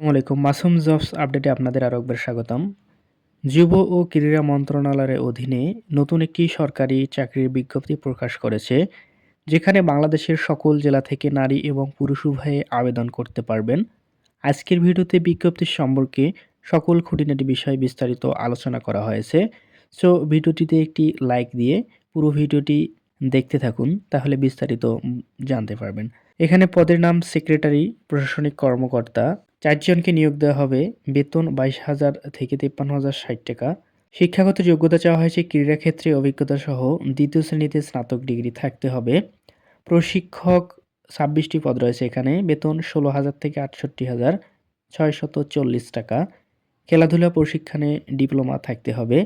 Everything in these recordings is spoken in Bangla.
আসসালামু আলাইকুম। মাসুম জবস আপডেটে আপনাদের আরও একবার স্বাগতম। যুব ও ক্রীড়া মন্ত্রণালয়ের অধীনে নতুন একটি সরকারি চাকরির বিজ্ঞপ্তি প্রকাশ করেছে, যেখানে বাংলাদেশের সকল জেলা থেকে নারী এবং পুরুষ উভয়ে আবেদন করতে পারবেন। আজকের ভিডিওতে বিজ্ঞপ্তির সম্পর্কে সকল খুঁটিনাটি বিষয় বিস্তারিত আলোচনা করা হয়েছে। সো, ভিডিওটিতে একটি লাইক দিয়ে পুরো ভিডিওটি দেখতে থাকুন, তাহলে বিস্তারিত জানতে পারবেন। এখানে পদের নাম সেক্রেটারি, প্রশাসনিক কর্মকর্তা চারজনকে নিয়োগ দেওয়া হবে বেতন বাইশ হাজার থেকে তিপ্পান্ন হাজার ষাট টাকা। শিক্ষাগত যোগ্যতা চাওয়া হয়েছে ক্রীড়াক্ষেত্রে অভিজ্ঞতা সহ দ্বিতীয় শ্রেণীতে স্নাতক ডিগ্রি থাকতে হবে। প্রশিক্ষক ছাব্বিশটি পদ রয়েছে এখানে, বেতন ষোলো হাজার থেকে আটষট্টি হাজার ছয়শত চল্লিশ টাকা। খেলাধুলা প্রশিক্ষণে ডিপ্লোমা থাকতে হবে।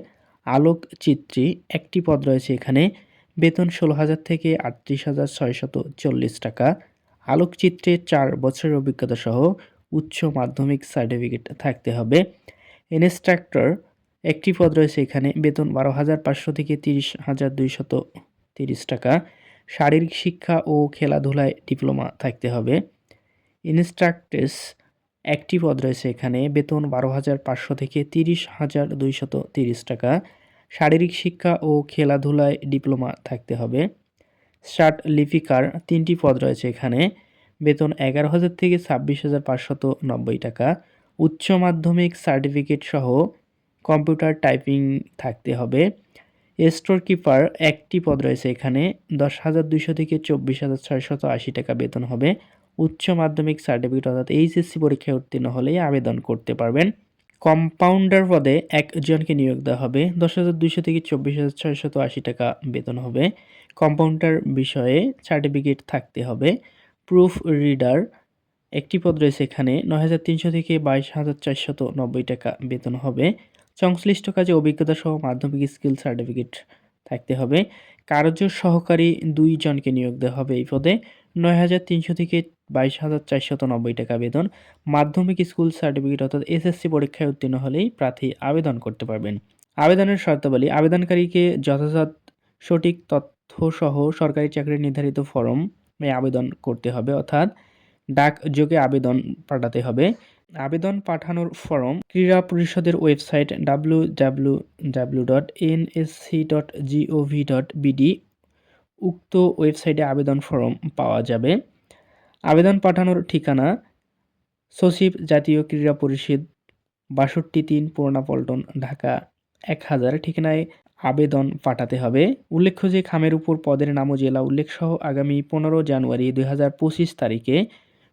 আলোকচিত্রী একটি পদ রয়েছে এখানে, বেতন ষোলো হাজার থেকে আটত্রিশ হাজার ছয়শত চল্লিশ টাকা। আলোকচিত্রে চার বছরের অভিজ্ঞতা সহ উচ্চ মাধ্যমিক সার্টিফিকেট থাকতে হবে। ইনস্ট্রাক্টর একটি পদ রয়েছে এখানে, বেতন বারো হাজার পাঁচশো থেকে তিরিশ হাজার দুইশত তিরিশ টাকা। শারীরিক শিক্ষা ও খেলাধুলায় ডিপ্লোমা থাকতে হবে। ইনস্ট্রাক্টেস একটি পদ রয়েছে এখানে, বেতন বারো হাজার পাঁচশো থেকে তিরিশ হাজার দুইশত তিরিশ টাকা। শারীরিক শিক্ষা ও খেলাধুলায় ডিপ্লোমা থাকতে হবে। শার্ট লিপিকার তিনটি পদ রয়েছে এখানে বেতন এগারো হাজার থেকে ছাব্বিশ হাজার পাঁচশত নব্বই টাকা। উচ্চ মাধ্যমিক সার্টিফিকেট সহ কম্পিউটার টাইপিং থাকতে হবে। স্টোর কিপার একটি পদ রয়েছে এখানে। দশ হাজার দুইশো থেকে চব্বিশ হাজার ছয়শত আশি টাকা বেতন হবে। উচ্চ মাধ্যমিক সার্টিফিকেট অর্থাৎ এইচএসসি পরীক্ষায় উত্তীর্ণ হলেই আবেদন করতে পারবেন। কম্পাউন্ডার পদে একজনকে নিয়োগ দেওয়া হবে। দশ হাজার দুইশো থেকে চব্বিশ হাজার ছয়শত আশি টাকা বেতন হবে। কম্পাউন্ডার বিষয়ে সার্টিফিকেট থাকতে হবে। Proof reader. একটি পদ রয়েছে এখানে। নয় হাজার তিনশো থেকে বাইশ হাজার চারশত নব্বই টাকা বেতন হবে। সংশ্লিষ্ট কাজে অভিজ্ঞতা সহ মাধ্যমিক স্কিল সার্টিফিকেট থাকতে হবে। কার্য সহকারী দুইজনকে নিয়োগ দেওয়া হবে এই পদে। নয় হাজার তিনশো থেকে বাইশ হাজার চারশত নব্বই টাকা বেতন। মাধ্যমিক স্কুল সার্টিফিকেট অর্থাৎ এসএসসি পরীক্ষায় উত্তীর্ণ হলেই প্রার্থী আবেদন করতে পারবেন। আবেদনের শর্তাবলী, আবেদনকারীকে যথাযথ সঠিক তথ্যসহ সরকারি চাকরির নির্ধারিত ফরমে আবেদন করতে হবে, অর্থাৎ ডাক যোগে আবেদন পাঠাতে হবে। আবেদন পাঠানোর ফর্ম ক্রীড়া পরিষদের website W W W dot NSC dot GOV dot BD উক্ত ওয়েবসাইটে আবেদন ফর্ম পাওয়া যাবে। আবেদন পাঠানোর ঠিকানা সচিব জাতীয় ক্রীড়া পরিষদ, বাষট্টি তিন পুরোনা পল্টন, ঢাকা। এক হাজার ঠিকানায় আবেদন পাঠাতে হবে। উল্লেখ্য যে খামের উপর পদের নাম ও জেলা উল্লেখ সহ আগামী পনেরো জানুয়ারি দুই হাজার পঁচিশ তারিখে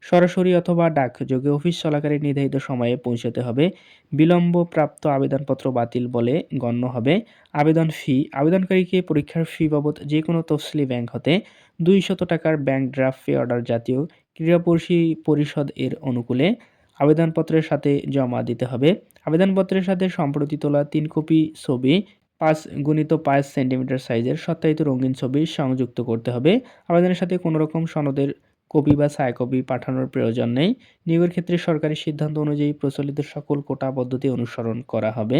সরাসরি অথবা ডাকযোগে অফিস চলাকালীন নির্ধারিত সময়ে পৌঁছতে হবে। বিলম্ব প্রাপ্ত আবেদনপত্র বাতিল বলে গণ্য হবে। আবেদন ফি, আবেদনকারীকে পরীক্ষার ফি বাবদ যে কোনো তফসিলি ব্যাংক হতে দুই শত টাকার ব্যাংক ড্রাফট ফি অর্ডার জাতীয় ক্রীড়া পরিষদ এর অনুকূলে আবেদনপত্রের সাথে জমা দিতে হবে। আবেদনপত্রের সাথে সম্প্রতি তোলা তিন কপি ছবি, পাঁচ গুণিত পাঁচ সেন্টিমিটার সাইজের সত্যায়িত রঙিন ছবি সংযুক্ত করতে হবে। আবেদনের সাথে কোনো রকম সনদের কপি বা ছায়াকপি পাঠানোর প্রয়োজন নেই। নিয়োগের ক্ষেত্রে সরকারি সিদ্ধান্ত অনুযায়ী প্রচলিত সকল কোটা পদ্ধতি অনুসরণ করা হবে।